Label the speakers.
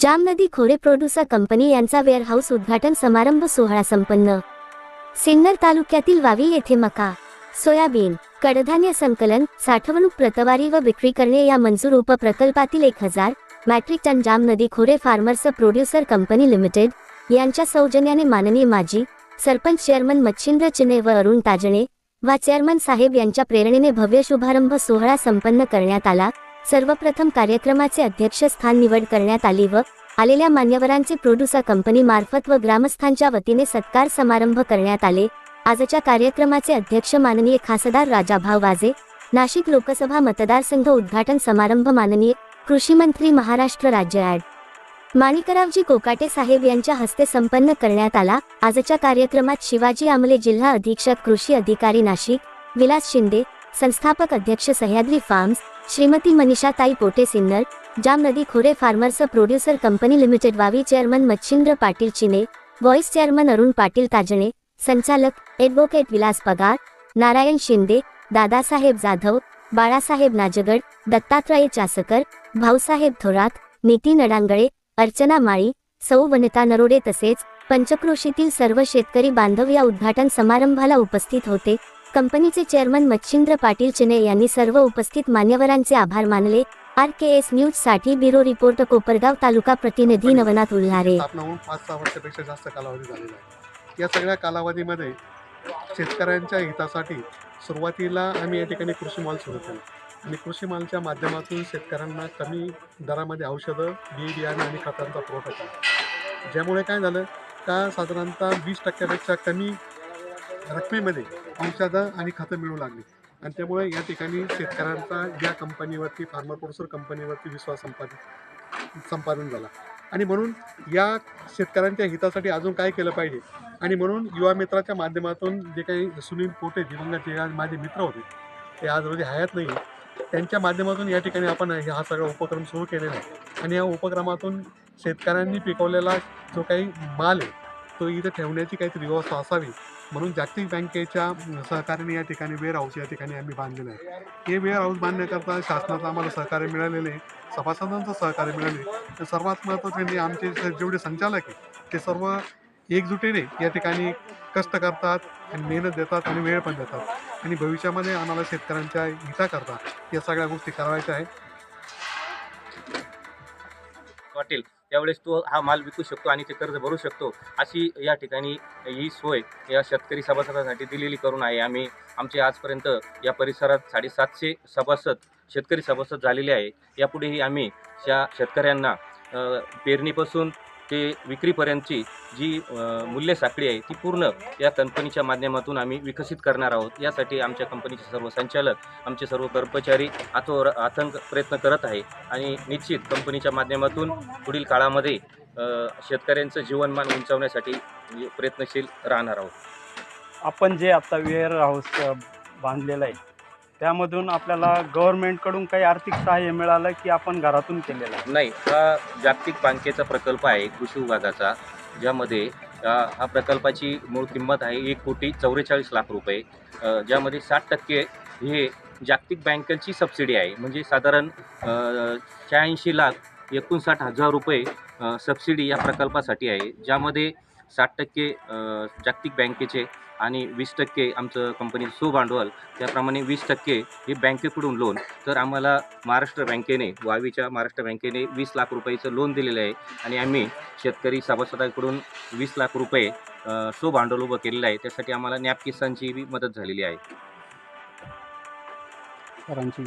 Speaker 1: जामनदी खोरे producer company यांचा warehouse उद्घाटन समारंभ सोहळा संपन्न. सिन्नर तालुक्यातील वावी येथे मका सोयाबीन कडधान्य संकलन साठवणूक प्रतवारी व विक्री करणे या मंजूर उपप्रकल्पातील एक हजार मॅट्रिक टन जामनदी खोरे फार्मर्स प्रोड्युसर कंपनी लिमिटेड यांच्या सौजन्याने माननीय माजी सरपंच चेअरमन मच्छिंद्र चिने व अरुण ताजणे व चेअरमन साहेब यांच्या प्रेरणेने भव्य शुभारंभ सोहळा संपन्न करण्यात आला. सर्वप्रथम कार्यक्रमाचे अध्यक्षस्थान निवड करण्यात आली व आलेल्या मान्यवरांचे प्रोड्युसर कंपनी मार्फत व ग्रामस्थांच्या वतीने सत्कार समारंभ करण्यात आले. आजच्या कार्यक्रमाचे अध्यक्ष माननीय खासदार राजाभाव वाजे नाशिक लोकसभा मतदारसंघ उद्घाटन समारंभ माननीय कृषी मंत्री महाराष्ट्र राज्य ॲड. माणिकरावजी कोकाटे साहेब यांच्या हस्ते संपन्न करण्यात आला. आजच्या कार्यक्रमात शिवाजी आमले जिल्हा अधीक्षक कृषी अधिकारी नाशिक विलास शिंदे संस्थापक अध्यक्ष सह्याद्री फार्म्स श्रीमती मनीषा ताई पोटे सिन्नर जाम नदी खोरे farmers producer company limited Vavi chairman Machhindra Patil Chine vice chairman Arun Patil Tajne संचालक ॲडव्होकेट विलास पगार नारायण शिंदे दादासाहेब जाधव बाळासाहेब नाजगड दत्तात्रय चासकर भाऊसाहेब थोरात नितीन अडांगळे अर्चना माळी सौ वनिता नरोडे तसेच पंचक्रोशीतील सर्व शेतकरी बांधव या उद्घाटन समारंभाला उपस्थित होते. कंपनीचे चेअरमन मच्छिंद्र पाटील चिने यांनी सर्व उपस्थित मान्यवरांचे आभार मानले. आर के एस न्यूजसाठी ब्युरो रिपोर्ट कोपरगाव तालुका प्रतिनिधी नवनाथ उल्हारे.
Speaker 2: पाच सहा वर्षापेक्षा जास्त कालावधी झालेला आहे. या सगळ्या कालावधीमध्ये शेतकऱ्यांच्या हितासाठी सुरुवातीला आम्ही या ठिकाणी कृषी मॉल सुरू केला. आणि कृषी मालच्या माध्यमातून शेतकऱ्यांना कमी दरामध्ये औषधं बी बियाणं आणि खतांचा पुरवठा केला. ज्यामुळे काय झालं? का साधारणतः वीस टक्क्यापेक्षा कमी रकमेमध्ये औषधं आणि खतं मिळू लागली. आणि त्यामुळे या ठिकाणी शेतकऱ्यांचा या कंपनीवरती फार्मर प्रोड्युसर कंपनीवरती विश्वास संपादन संपादन झाला. आणि म्हणून या शेतकऱ्यांच्या हितासाठी अजून काय केलं पाहिजे? आणि म्हणून युवा मित्राच्या माध्यमातून जे काही सुनील पोटे दिवंगत जे माझे मित्र होते ते आज रोजी हयात नाही. त्यांच्या माध्यमातून या ठिकाणी आपण हा सगळा उपक्रम सुरू केलेला आहे. आणि या उपक्रमातून शेतकऱ्यांनी पिकवलेला जो काही माल आहे तो इथं ठेवण्याची काहीतरी व्यवस्था असावी. म्हणून जागतिक बँकेच्या सहकार्याने या ठिकाणी वेअर हाऊस या ठिकाणी आम्ही बांधलेलं आहे. हे वेअर हाऊस बांधण्याकरता शासनाचं आम्हाला सहकार्य मिळालेलं आहे. सभासदांचं सहकार्य मिळाले तर सर्वात महत्त्वाचं म्हणजे आमचे जेवढे संचालक आहे ते सर्व एकजुटीने या ठिकाणी कष्ट करतात आणि मेहनत देतात आणि वेळ पण देतात. आणि भविष्यामध्ये आम्हाला शेतकऱ्यांच्या हिताकरता या सगळ्या गोष्टी करायच्या आहेत.
Speaker 3: वाटेल त्यावेळेस तो हा माल विकू शकतो आणि ते कर्ज भरू शकतो अशी या ठिकाणी ही सोय या शेतकरी सभासदासाठी दिलेली करून आहे. आम्ही आमचे आजपर्यंत या परिसरात साडेसातशे सभासद शेतकरी सभासद झालेले आहे. यापुढेही आम्ही त्या शेतकऱ्यांना पेरणीपासून ते विक्रीपर्यंतची जी मूल्य साखळी आहे ती पूर्ण या कंपनीच्या माध्यमातून आम्ही विकसित करणार आहोत. यासाठी आमच्या कंपनीचे सर्व संचालक आमचे सर्व कर्मचारी आतो आतंक प्रयत्न करत आहे. आणि निश्चित कंपनीच्या माध्यमातून पुढील काळामध्ये शेतकऱ्यांचं जीवनमान उंचावण्यासाठी म्हणजे प्रयत्नशील राहणार आहोत.
Speaker 4: आपण जे आता वेअर हाऊस बांधलेलं आहे त्यामधून आपल्याला गव्हर्नमेंटकडून काही आर्थिक सहाय्य मिळालं की आपण घरातून केलेलं आहे?
Speaker 3: नाही हा जागतिक बँकेचा प्रकल्प आहे कृषी विभागाचा ज्यामध्ये हा प्रकल्पाची मूळ किंमत आहे एक कोटी चौवेचाळीस लाख रुपये. ज्यामध्ये साठ टक्के हे जागतिक बँकेची सबसिडी आहे. म्हणजे साधारण शहाऐंशी लाख एकोणसाठ हजार रुपये सबसिडी या प्रकल्पासाठी आहे. ज्यामध्ये साठ टक्के जागतिक बँकेचे आणि वीस टक्के आमचं कंपनीचं सुभांडवल त्याप्रमाणे वीस टक्के हे बँकेकडून लोन तर आम्हाला महाराष्ट्र बँकेने वावीच्या महाराष्ट्र बँकेने वीस लाख रुपयाचं लोन दिलेलं आहे. आणि आम्ही शेतकरी सभासदांकडून वीस लाख रुपये अ, स्वभांडवल उभं केलेलं आहे. त्यासाठी आम्हाला नॅप किसानची मदत झालेली आहे.
Speaker 4: सरांची